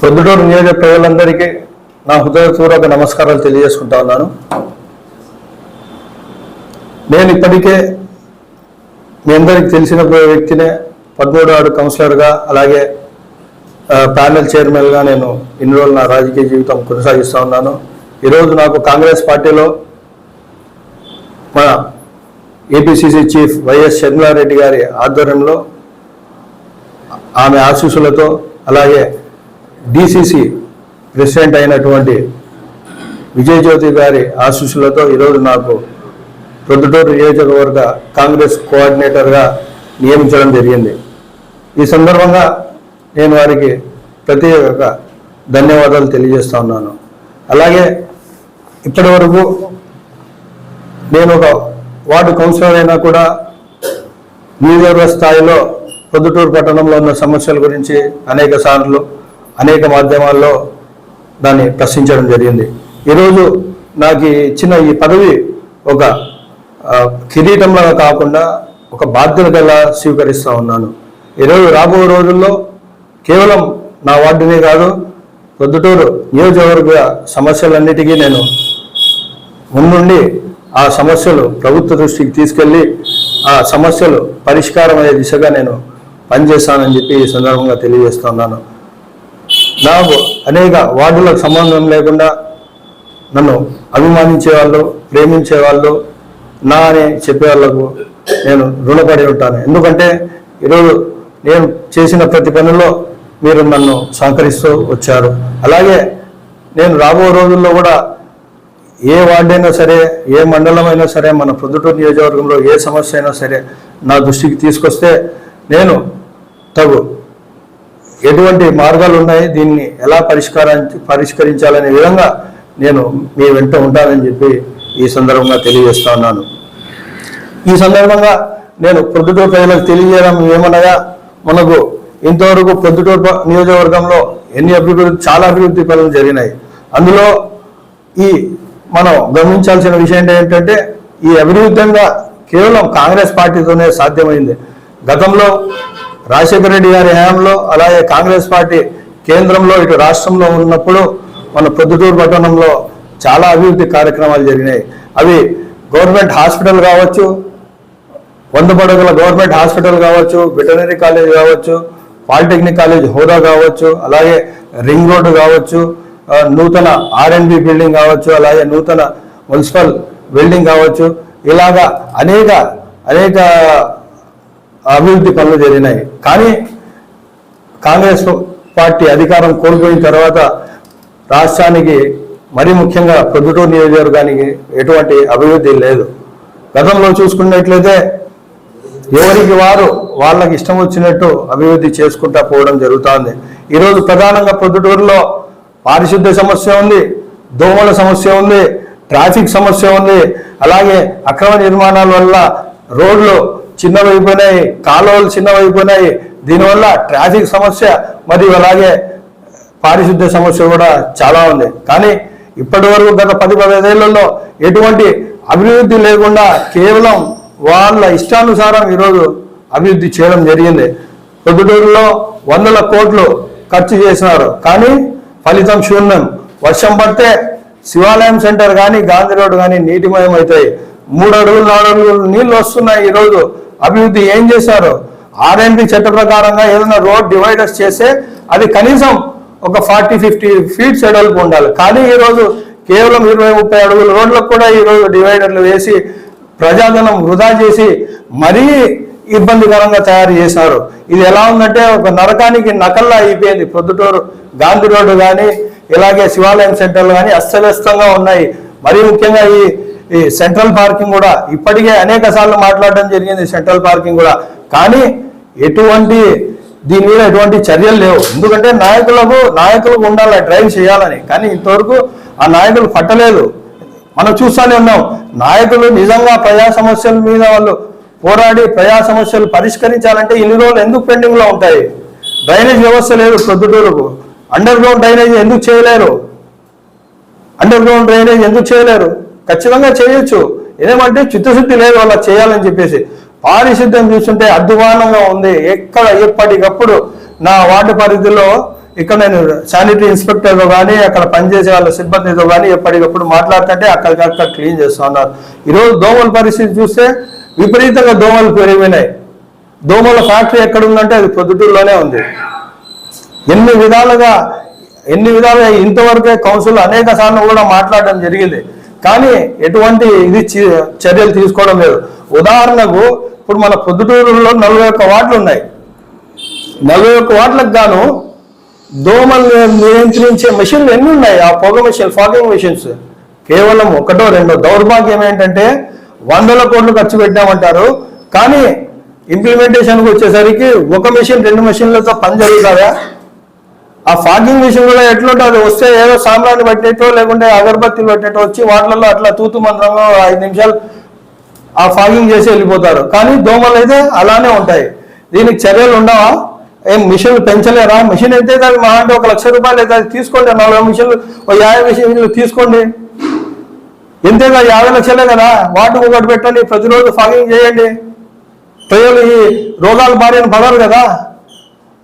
పొద్దుటూరు నియోజక ప్రజలందరికీ నా హృదయపూర్వక నమస్కారాలు తెలియజేసుకుంటా ఉన్నాను. నేను ఇప్పటికే మీ అందరికి తెలిసిన వ్యక్తినే పద్మూడు ఆడు కౌన్సిలర్గా అలాగే ప్యానెల్ చైర్మన్గా నేను ఇన్ని రోజులు నా రాజకీయ జీవితం కొనసాగిస్తూ ఉన్నాను. ఈరోజు నాకు కాంగ్రెస్ పార్టీలో మన ఏపీసీసీ చీఫ్ వైఎస్ షర్మిలారెడ్డి గారి ఆధ్వర్యంలో ఆమె ఆశీస్సులతో అలాగే డిసిసి ప్రెసిడెంట్ అయినటువంటి విజయజ్యోతి గారి ఆశీస్సులతో ఈరోజు నాకు ప్రొద్దుటూరు నియోజకవర్గ కాంగ్రెస్ కోఆర్డినేటర్గా నియమించడం జరిగింది. ఈ సందర్భంగా నేను వారికి ప్రత్యేక ధన్యవాదాలు తెలియజేస్తా ఉన్నాను. అలాగే ఇప్పటి వరకు నేను ఒక వార్డు కౌన్సిలర్ అయినా కూడా నియోజకవర్గ స్థాయిలో పొద్దుటూరు పట్టణంలో ఉన్న సమస్యల గురించి అనేక సార్లు అనేక మాధ్యమాల్లో దాన్ని ప్రశ్నించడం జరిగింది. ఈరోజు నాకు ఇచ్చిన ఈ పదవి ఒక కిరీటంలో కాకుండా ఒక బాధ్యతగా స్వీకరిస్తూ ఉన్నాను. ఈరోజు రాబో రోజుల్లో కేవలం నా వార్డునే కాదు పొద్దుటూరు నియోజకవర్గ సమస్యలన్నిటికీ నేను ముందుండి ఆ సమస్యలు ప్రభుత్వ దృష్టికి తీసుకెళ్ళి ఆ సమస్యలు పరిష్కారం అయ్యే దిశగా నేను పనిచేస్తానని చెప్పి ఈ సందర్భంగా తెలియజేస్తున్నాను. నాకు అనేక వార్డులకు సంబంధం లేకుండా నన్ను అభిమానించే వాళ్ళు ప్రేమించే వాళ్ళు నా అని చెప్పే వాళ్ళకు నేను రుణపడి ఉంటాను. ఎందుకంటే ఈరోజు నేను చేసిన ప్రతి పనిలో మీరు నన్ను సహకరిస్తూ వచ్చారు. అలాగే నేను రాబో రోజుల్లో కూడా ఏ వార్డు అయినా సరే ఏ మండలం అయినా సరే మన ప్రొద్దుటూరు నియోజకవర్గంలో ఏ సమస్య అయినా సరే నా దృష్టికి తీసుకొస్తే నేను తగు ఎటువంటి మార్గాలు ఉన్నాయి? దీన్ని ఎలా పరిష్కారం పరిష్కరించాలనే విధంగా నేను మీ వెంట ఉంటానని చెప్పి ఈ సందర్భంగా తెలియజేస్తా ఉన్నాను. ఈ సందర్భంగా నేను ప్రొద్దుటూరు ప్రజలకు తెలియజేయడం ఏమనగా మనకు ఇంతవరకు ప్రొద్దుటూరు నియోజకవర్గంలో ఎన్ని అభివృద్ధి చాలా అభివృద్ధి పనులు జరిగినాయి. అందులో ఈ మనం గమనించాల్సిన విషయం ఏంటంటే ఈ అభివృద్ధంగా కేవలం కాంగ్రెస్ పార్టీతోనే సాధ్యమైంది. గతంలో రాజశేఖర రెడ్డి గారి హయాంలో అలాగే కాంగ్రెస్ పార్టీ కేంద్రంలో ఇటు రాష్ట్రంలో ఉన్నప్పుడు మన ప్రొద్దుటూరు పట్టణంలో చాలా అభివృద్ధి కార్యక్రమాలు జరిగినాయి. అవి గవర్నమెంట్ హాస్పిటల్ కావచ్చు వంద పడగల గవర్నమెంట్ హాస్పిటల్ కావచ్చు వెటనరీ కాలేజ్ కావచ్చు పాలిటెక్నిక్ కాలేజ్ హోదా కావచ్చు అలాగే రింగ్ రోడ్డు కావచ్చు నూతన ఆర్ఎండ్బి బిల్డింగ్ కావచ్చు అలాగే నూతన మున్సిపల్ బిల్డింగ్ కావచ్చు ఇలాగా అనేక అనేక అభివృద్ధి పనులు జరిగినాయి. కానీ కాంగ్రెస్ పార్టీ అధికారం కోల్పోయిన తర్వాత రాష్ట్రానికి మరీ ముఖ్యంగా ప్రొద్దుటూరు నియోజకవర్గానికి ఎటువంటి అభివృద్ధి లేదు. గతంలో చూసుకున్నట్లయితే ఎవరికి వారు వాళ్ళకి ఇష్టం వచ్చినట్టు అభివృద్ధి చేసుకుంటా పోవడం జరుగుతోంది. ఈరోజు ప్రధానంగా ప్రొద్దుటూరులో పారిశుద్ధ్య సమస్య ఉంది దోమల సమస్య ఉంది ట్రాఫిక్ సమస్య ఉంది. అలాగే అక్రమ నిర్మాణాల వల్ల రోడ్లు చిన్నవైపోయినాయి కాలువలు చిన్నవైపోయినాయి దీనివల్ల ట్రాఫిక్ సమస్య మరియు అలాగే పారిశుద్ధ్య సమస్య కూడా చాలా ఉంది. కానీ ఇప్పటి వరకు గత పది పదిహేదేళ్ళలో ఎటువంటి అభివృద్ధి లేకుండా కేవలం వాళ్ళ ఇష్టానుసారం ఈరోజు అభివృద్ధి చేయడం జరిగింది. పొద్దుటూరులో వందల కోట్లు ఖర్చు చేసినారు. కానీ ఫలితం శూన్యం. వర్షం పడితే శివాలయం సెంటర్ కానీ గాంధీ రోడ్ కానీ నీటిమయం అవుతాయి మూడు అడుగులు నాలుగు అడుగులు నీళ్ళు వస్తున్నాయి ఈరోజు. అభివృద్ధి ఏం చేశారు? ఆర్ఎన్బి చట్ట ప్రకారంగా ఏదైనా రోడ్ డివైడర్స్ చేస్తే అది కనీసం ఒక ఫార్టీ ఫిఫ్టీ ఫీట్స్ ఎడల్పు ఉండాలి. కానీ ఈరోజు కేవలం ఇరవై ముప్పై అడుగుల రోడ్లకు కూడా ఈరోజు డివైడర్లు వేసి ప్రజాధనం వృధా చేసి మరీ ఇబ్బందికరంగా తయారు చేశారు. ఇది ఎలా ఉందంటే ఒక నరకానికి నకల్లా అయిపోయింది. ప్రొద్దుటూరు గాంధీ రోడ్డు కానీ ఇలాగే శివాలయం సెంటర్లు కానీ అస్తవ్యస్తంగా ఉన్నాయి. మరీ ముఖ్యంగా ఈ ఈ సెంట్రల్ పార్కింగ్ కూడా ఇప్పటికే అనేక సార్లు మాట్లాడడం జరిగింది సెంట్రల్ పార్కింగ్ కూడా. కానీ ఎటువంటి దీని మీద ఎటువంటి చర్యలు లేవు. ఎందుకంటే నాయకులకు నాయకులకు ఉండాలి డ్రైవ్ చేయాలని. కానీ ఇంతవరకు ఆ నాయకులు పట్టలేదు. మనం చూస్తూనే ఉన్నాం. నాయకులు నిజంగా ప్రజా సమస్యల మీద వాళ్ళు పోరాడి ప్రజా సమస్యలు పరిష్కరించాలంటే ఇన్ని రోజులు ఎందుకు పెండింగ్లో ఉంటాయి? డ్రైనేజ్ వ్యవస్థ లేదు ప్రొద్దుటూరుకు. అండర్ గ్రౌండ్ డ్రైనేజ్ ఎందుకు చేయలేరు? అండర్ గ్రౌండ్ డ్రైనేజ్ ఎందుకు చేయలేరు? ఖచ్చితంగా చేయొచ్చు. ఏదేమంటే చిత్తశుద్ధి లేదు అలా చేయాలని చెప్పేసి. పారిశుద్ధ్యం చూస్తుంటే అధ్వానంగా ఉంది. ఎక్కడ ఎప్పటికప్పుడు నా వార్డు పరిధిలో ఇక్కడ నేను శానిటరీ ఇన్స్పెక్టర్తో కానీ అక్కడ పనిచేసే వాళ్ళ సిబ్బందితో కానీ ఎప్పటికప్పుడు మాట్లాడుతుంటే అక్కడికక్కడ క్లీన్ చేస్తూ ఉన్నారు. ఈరోజు దోమల పరిస్థితి చూస్తే విపరీతంగా దోమలు పెరిగినాయి. దోమల ఫ్యాక్టరీ ఎక్కడ ఉందంటే అది పొద్దుటూరులోనే ఉంది. ఎన్ని విధాలుగా ఎన్ని విధాలుగా ఇంతవరకే కౌన్సిల్ అనేక సార్లు కూడా మాట్లాడడం జరిగింది. కానీ ఎటువంటి ఇది చర్యలు తీసుకోవడం లేదు. ఉదాహరణకు ఇప్పుడు మన పొద్దుటూరులో నలభై ఒక్క వార్డులు ఉన్నాయి. నలభై ఒక్క వార్డులకు గాను దోమలు నియంత్రించే మిషన్లు ఎన్ని ఉన్నాయి? ఆ పొగ మెషిన్ ఫాగింగ్ మిషన్స్. కేవలం ఒకటో రెండో. దౌర్భాగ్యం ఏంటంటే వందల కోట్లు ఖర్చు పెట్టామంటారు కానీ ఇంప్లిమెంటేషన్కి వచ్చేసరికి ఒక మిషన్ రెండు మిషన్లతో పని జరుగుతుందా? ఆ ఫాగింగ్ మిషన్ కూడా ఎట్లుంటుంది? వస్తే ఏదో సాంబ్రాన్ని పట్టేటో లేకుంటే అగరబత్తిలు పట్టేటో వచ్చి వాటిలలో అట్లా తూతు మంత్రంలో ఐదు నిమిషాలు ఆ ఫాగింగ్ చేసి వెళ్ళిపోతారు. కానీ దోమలు అయితే అలానే ఉంటాయి. దీనికి చర్యలు ఉండవా? ఏం మిషన్లు పెంచలేరా? మిషన్ అయితే అది మా అంటే ఒక లక్ష రూపాయలు అయితే అది తీసుకోండి నలభై మిషన్లు ఒక యాభై మిషన్లు తీసుకోండి. ఎంతేగా యాభై లక్షలే కదా? వాటి ఒకటి పెట్టండి ప్రతిరోజు ఫాగింగ్ చేయండి. ప్రజలు ఈ రోగాల బారిన పడరు కదా?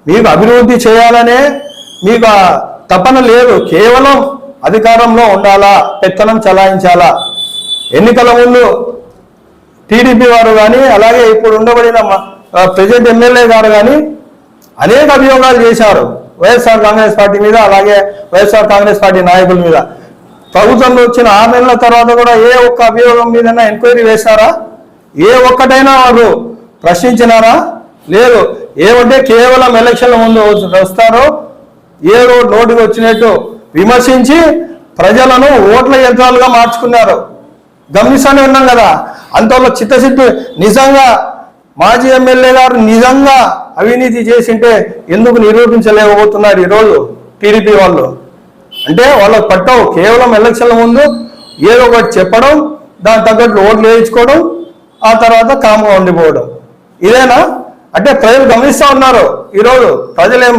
మీకు అభివృద్ధి చేయాలనే మీకు తపన లేదు. కేవలం అధికారంలో ఉండాలా? పెత్తనం చలాయించాలా? ఎన్నికల ముందు టీడీపీ వారు కానీ అలాగే ఇప్పుడు ఉండబడిన ప్రజెంట్ ఎమ్మెల్యే గారు కానీ అనేక అభియోగాలు చేశారు. వైఎస్ఆర్ కాంగ్రెస్ పార్టీ మీద అలాగే వైఎస్ఆర్ కాంగ్రెస్ పార్టీ నాయకుల మీద. ప్రభుత్వంలో వచ్చిన ఆరు నెలల తర్వాత కూడా ఏ ఒక్క అభియోగం మీద ఎంక్వైరీ వేశారా? ఏ ఒక్కటైనా వారు ప్రశ్నించినారా? లేదు. ఏమంటే కేవలం ఎలక్షన్ల ముందు వస్తారో ఏ రోడ్ నోటికి వచ్చినట్టు విమర్శించి ప్రజలను ఓట్ల యంత్రాలుగా మార్చుకున్నారు. గమనిస్తూనే ఉన్నాం కదా అంతలో చిత్తశుద్ధి నిజంగా మాజీ ఎమ్మెల్యే గారు నిజంగా అవినీతి చేసింటే ఎందుకు నిరూపించలేకపోతున్నారు ఈరోజు టీడీపీ వాళ్ళు? అంటే వాళ్ళకి పట్టవు కేవలం ఎలక్షన్ల ముందు ఏదో ఒకటి చెప్పడం దాని తగ్గట్టు ఓట్లు వేయించుకోవడం ఆ తర్వాత కామ్గా ఉండిపోవడం. ఇదేనా? అంటే ప్రజలు గమనిస్తూ ఉన్నారు ఈరోజు. ప్రజలేం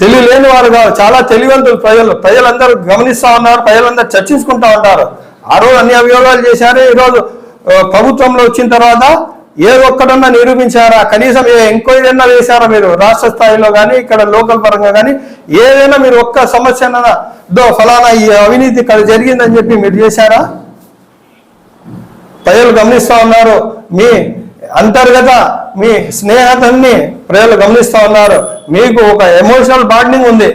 తెలియలేని వారు చాలా తెలివంతులు ప్రజలు. ప్రజలందరూ గమనిస్తూ ఉన్నారు ప్రజలందరూ చర్చించుకుంటా ఉంటారు. ఆ రోజు అన్ని అభియోగాలు చేశారు. ఈరోజు ప్రభుత్వంలో వచ్చిన తర్వాత ఏ ఒక్కడన్నా నిరూపించారా? కనీసం ఏ ఎంక్వైరీ అన్నా వేశారా మీరు? రాష్ట్ర స్థాయిలో కానీ ఇక్కడ లోకల్ పరంగా కానీ ఏదైనా మీరు ఒక్క సమస్య దో ఫలానా ఈ అవినీతి ఇక్కడ జరిగిందని చెప్పి మీరు చేశారా? ప్రజలు గమనిస్తూ ఉన్నారు. మీ అంతర్గత మీ స్నేహితుల్ని ప్రజలు గమనిస్తూ ఉన్నారు. మీకు ఒక ఎమోషనల్ బాండింగ్ ఉంది.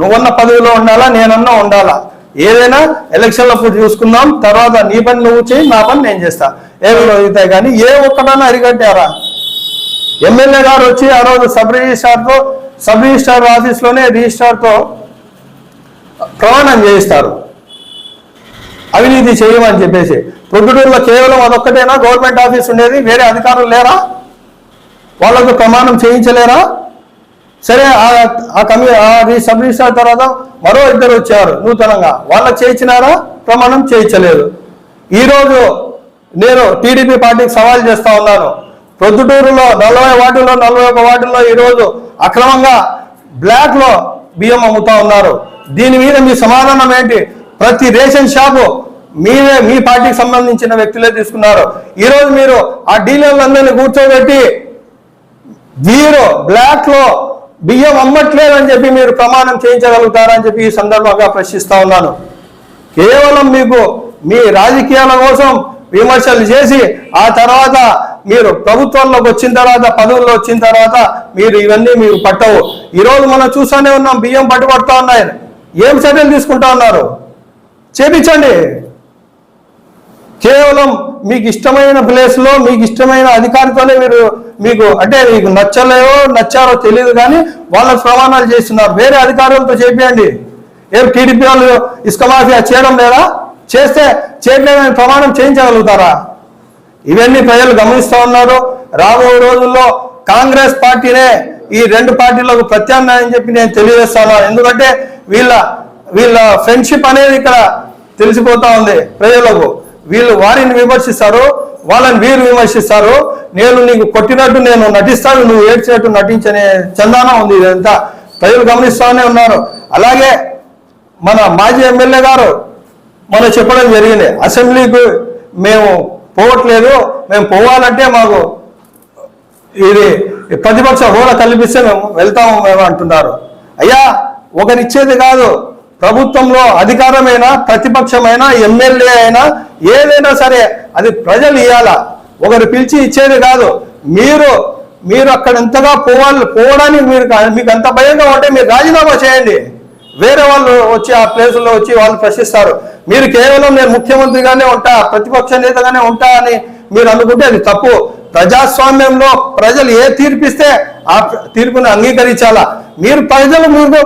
నువ్వన్న పదవిలో ఉండాలా నేనన్నా ఉండాలా? ఏదైనా ఎలక్షన్లప్పుడు చూసుకుందాం తర్వాత నీ పని నువ్వు చేయి నా పని నేను చేస్తా. ఏమి అవుతాయి కానీ ఏ ఒక్కడన్నా అరికట్టారా? ఎమ్మెల్యే గారు వచ్చి ఆ రోజు సబ్ రిజిస్ట్రార్తో సబ్ రిజిస్ట్రార్ ఆఫీస్లోనే రిజిస్ట్రార్తో ప్రమాణం చేయిస్తారు. అవినీతి చేయమని చెప్పేసి. ప్రొద్దుటూరులో కేవలం అదొక్కటేనా? గవర్నమెంట్ ఆఫీస్ ఉండేది? వేరే అధికారులు లేరా? వాళ్ళకు ప్రమాణం చేయించలేరా? సరే ఆ- కమి ఆ రి- సబ్ రిజిస్ట్రార్ తర్వాత మరో ఇద్దరు వచ్చారు నూతనంగా. వాళ్ళకి చేయించినారా? ప్రమాణం చేయించలేదు. ఈరోజు నేను టీడీపీ పార్టీకి సవాల్ చేస్తా ఉన్నాను. ప్రొద్దుటూరులో నలభై వార్డుల్లో నలభై ఒక వార్డుల్లో ఈరోజు అక్రమంగా బ్లాక్లో బియ్యం అమ్ముతా ఉన్నారు. దీని మీద మీ సమాధానం ఏంటి? ప్రతి రేషన్ షాపు మీరే మీ పార్టీకి సంబంధించిన వ్యక్తులే తీసుకున్నారు. ఈరోజు మీరు ఆ డీలర్లందరినీ కూర్చోబెట్టి వీరు బ్లాక్లో బియ్యం అమ్మట్లేదని చెప్పి మీరు ప్రమాణం చేయించగలుగుతారని చెప్పి ఈ సందర్భంగా ప్రశ్నిస్తా ఉన్నాను. కేవలం మీకు మీ రాజకీయాల కోసం విమర్శలు చేసి ఆ తర్వాత మీరు ప్రభుత్వంలోకి వచ్చిన తర్వాత పదవుల్లో వచ్చిన తర్వాత మీరు ఇవన్నీ మీరు పట్టవు. ఈరోజు మనం చూస్తూనే ఉన్నాం బియ్యం పట్టుబడుతూ ఉన్నాయి. ఏం చర్యలు తీసుకుంటా ఉన్నారు? చేపించండి. కేవలం మీకు ఇష్టమైన ప్లేస్లో మీకు ఇష్టమైన అధికారితోనే మీరు మీకు అంటే మీకు నచ్చలేవో నచ్చారో తెలియదు కానీ వాళ్ళ ప్రమాణాలు చేస్తున్నారు. వేరే అధికారులతో చేపియండి. ఏం టీడీపీ వాళ్ళు ఇసుక మాఫియా చేయడం లేదా? చేస్తే చేయట్లేదని ప్రమాణం చేయించగలుగుతారా? ఇవన్నీ ప్రజలు గమనిస్తూ ఉన్నారు. రాబోయే రోజుల్లో కాంగ్రెస్ పార్టీనే ఈ రెండు పార్టీలకు ప్రత్యామ్నాయం చెప్పి నేను తెలియజేస్తాను ఎందుకంటే వీళ్ళ వీళ్ళ ఫ్రెండ్షిప్ అనేది ఇక్కడ తెలిసిపోతా ఉంది ప్రజలకు. వీళ్ళు వారిని విమర్శిస్తారు వాళ్ళని వీరు విమర్శిస్తారు నేను నీకు కొట్టినట్టు నేను నటిస్తాను నువ్వు ఏడ్చినట్టు నటించనే చందానం ఉంది ఇదంతా. ప్రజలు గమనిస్తూనే ఉన్నారు. అలాగే మన మాజీ ఎమ్మెల్యే గారు మనం చెప్పడం జరిగింది. అసెంబ్లీకి మేము పోవట్లేదు మేము పోవాలంటే మాకు ఇది ప్రతిపక్ష హోదా కల్పిస్తే మేము వెళ్తాము మేము అంటున్నారు. అయ్యా ఒకరిచ్చేది కాదు. ప్రభుత్వంలో అధికారమైన ప్రతిపక్షమైన ఎమ్మెల్యే అయినా ఏదైనా సరే అది ప్రజలు ఇవ్వాల ఒకరు పిలిచి ఇచ్చేది కాదు. మీరు మీరు అక్కడ ఎంతగా పోవాలి పోవడానికి మీరు మీకు అంత భయంగా ఉంటే మీరు రాజీనామా చేయండి. వేరే వాళ్ళు వచ్చి ఆ ప్లేసుల్లో వచ్చి వాళ్ళు ప్రశ్నిస్తారు. మీరు కేవలం నేను ముఖ్యమంత్రిగానే ఉంటా ప్రతిపక్ష నేతగానే ఉంటా అని మీరు అనుకుంటే అది తప్పు. ప్రజాస్వామ్యంలో ప్రజలు ఏ తీర్పిస్తే ఆ తీర్పును అంగీకరించాలా? మీరు ప్రజలు మీరు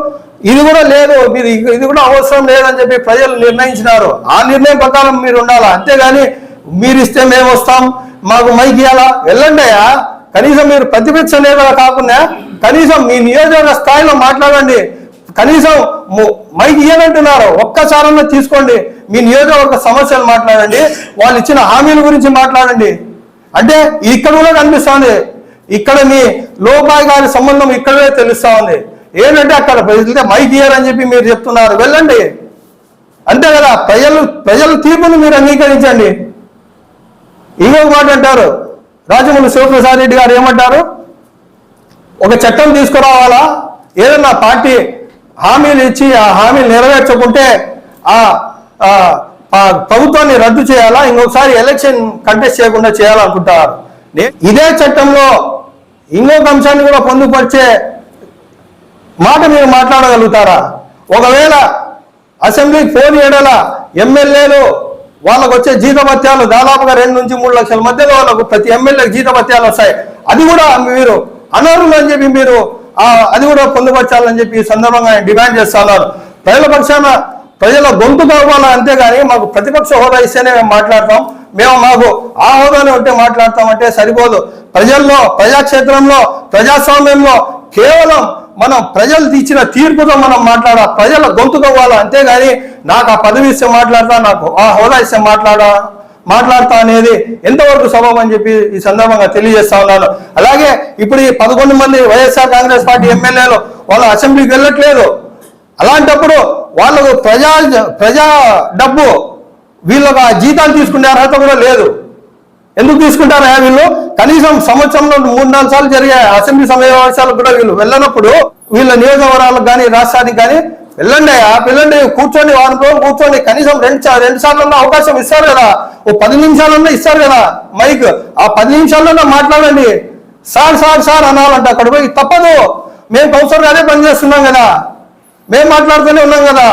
ఇది కూడా లేదు మీరు ఇది కూడా అవసరం లేదని చెప్పి ప్రజలు నిర్ణయించినారు. ఆ నిర్ణయం ప్రకారం మీరు ఉండాలా? అంతేగాని మీరు ఇస్తే మేము వస్తాం మాకు మైక్ ఇవ్వాలా వెళ్ళండి అయ్యా. కనీసం మీరు ప్రతిపక్ష నేతలు కాకుండా కనీసం మీ నియోజకవర్గ స్థాయిలో మాట్లాడండి. కనీసం మైక్ ఇవ్వనంటున్నారు ఒక్కసారన్నా తీసుకోండి. మీ నియోజకవర్గ సమస్యలు మాట్లాడండి. వాళ్ళు ఇచ్చిన హామీల గురించి మాట్లాడండి. అంటే ఇక్కడ కూడా కనిపిస్తుంది ఇక్కడ మీ లోపాయి గారి సంబంధం ఇక్కడే తెలుస్తా ఉంది. ఏంటంటే అక్కడ వెళ్తే మైక్ ఇయ్యారని చెప్పి మీరు చెప్తున్నారు. వెళ్ళండి. అంతే కదా ప్రజలు ప్రజల తీర్పును మీరు అంగీకరించండి. ఇంకొక మాట అంటారు. రాజమౌళి శివప్రసాద్ రెడ్డి గారు ఏమంటారు? ఒక చట్టం తీసుకురావాలా? ఏదన్నా పార్టీ హామీలు ఇచ్చి ఆ హామీలు నెరవేర్చకుంటే ఆ ప్రభుత్వాన్ని రద్దు చేయాలా? ఇంకొకసారి ఎలక్షన్ కంటెస్ట్ చేయకుండా చేయాలనుకుంటారు. ఇదే చట్టంలో ఇంకొక అంశాన్ని కూడా పొందుపరిచే మాట మీరు మాట్లాడగలుగుతారా? ఒకవేళ అసెంబ్లీ ఫోన్ ఎడల ఎమ్మెల్యేలు వాళ్ళకు వచ్చే జీతభత్యాలు దాదాపుగా రెండు నుంచి మూడు లక్షల మధ్యలో వాళ్ళకు ప్రతి ఎమ్మెల్యేకి జీతభత్యాలు వస్తాయి. అది కూడా మీరు అనర్హులు అని చెప్పి మీరు అది కూడా పొందుపరచాలని చెప్పి ఈ సందర్భంగా ఆయన డిమాండ్ చేస్తున్నారు. ప్రజల పక్షాన ప్రజల గొంతు కావాలా? అంతేగాని మాకు ప్రతిపక్ష హోదా ఇస్తేనే మేము మాట్లాడతాం. మేము మాకు ఆ హోదానే ఉంటే మాట్లాడతామంటే సరిపోదు. ప్రజల్లో ప్రజాక్షేత్రంలో ప్రజాస్వామ్యంలో కేవలం మనం ప్రజలు ఇచ్చిన తీర్పుతో మనం మాట్లాడ ప్రజల గొంతు కావాలా అంతేగాని నాకు ఆ పదవి ఇస్తే మాట్లాడతా నాకు ఆ హోదా ఇస్తే మాట్లాడా మాట్లాడతా అనేది ఎంతవరకు సబబ్ అని చెప్పి ఈ సందర్భంగా తెలియజేస్తా ఉన్నాను. అలాగే ఇప్పుడు ఈ పదకొండు మంది వైఎస్ఆర్ కాంగ్రెస్ పార్టీ ఎమ్మెల్యేలు వాళ్ళు అసెంబ్లీకి వెళ్ళట్లేదు. అలాంటప్పుడు వాళ్ళకు ప్రజా ప్రజా డబ్బు వీళ్ళకు ఆ జీతాలు తీసుకునే అర్హత కూడా లేదు. ఎందుకు తీసుకుంటారా వీళ్ళు? కనీసం సంవత్సరంలో మూడు నాలుగు సార్లు జరిగే అసెంబ్లీ సమావేశాలకు కూడా వీళ్ళు వెళ్ళనప్పుడు వీళ్ళ నియోజకవర్గాలకు కానీ రాష్ట్రానికి కానీ వెళ్ళండి అయ్యా వెళ్ళండి కూర్చొని వారం రోజులు కూర్చొని కనీసం రెండు రెండు సార్లు అవకాశం ఇస్తారు కదా. ఓ పది నిమిషాలన్నా ఇస్తారు కదా మైక్. ఆ పది నిమిషాలన్నా మాట్లాడండి. సార్ సార్ సార్ అనాలంట అక్కడ పోయి తప్పదు. మేము కౌన్సిలర్ గానే పనిచేస్తున్నాం కదా. మేము మాట్లాడుతూనే ఉన్నాం కదా.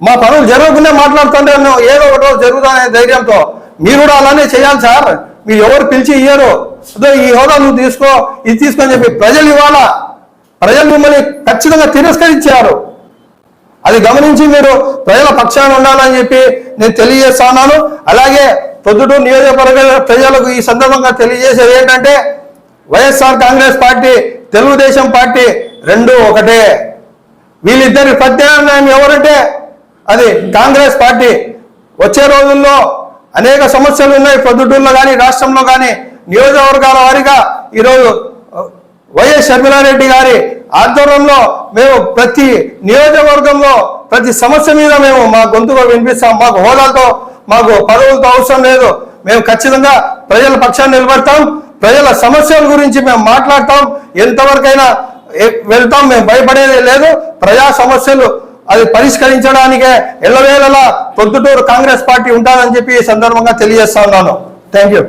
మా పనులు జరగకుండా మాట్లాడుతుంటే ఏదో ఒకటో జరుగుతానే ధైర్యంతో. మీరు కూడా అలానే చేయాలి సార్. మీరు ఎవరు పిలిచి ఇయ్యరు. అదో ఈ హోదా నువ్వు తీసుకో ఇది తీసుకో అని చెప్పి ప్రజలు ఇవ్వాలా ప్రజలు మిమ్మల్ని ఖచ్చితంగా తిరస్కరించారు. అది గమనించి మీరు ప్రజల పక్షాన ఉండాలని చెప్పి నేను తెలియజేస్తా ఉన్నాను. అలాగే పొద్దుటూరు నియోజకవర్గ ప్రజలకు ఈ సందర్భంగా తెలియజేసేది ఏంటంటే వైఎస్ఆర్ కాంగ్రెస్ పార్టీ తెలుగుదేశం పార్టీ రెండు ఒకటే. వీళ్ళిద్దరి ప్రత్యామ్నాయం ఎవరంటే అది కాంగ్రెస్ పార్టీ. వచ్చే రోజుల్లో అనేక సమస్యలు ఉన్నాయి. పొద్దుటూరులో కానీ రాష్ట్రంలో కానీ నియోజకవర్గాల వారీగా ఈరోజు వైఎస్ షర్మిలారెడ్డి గారి ఆధ్వర్యంలో మేము ప్రతి నియోజకవర్గంలో ప్రతి సమస్య మీద మేము మా గొంతుగా వినిపిస్తాం. మాకు హోదాలతో మాకు పదవులతో అవసరం లేదు. మేము ఖచ్చితంగా ప్రజల పక్షాన్ని నిలబడతాం. ప్రజల సమస్యల గురించి మేము మాట్లాడతాం. ఎంతవరకైనా వెళ్తాం. మేము భయపడేది లేదు. ప్రజా సమస్యలు అది పరిష్కరించడానికే ఎల్లవేళలా పొద్దుటూరు కాంగ్రెస్ పార్టీ ఉంటుందని చెప్పి ఈ సందర్భంగా తెలియజేస్తా ఉన్నాను. Thank you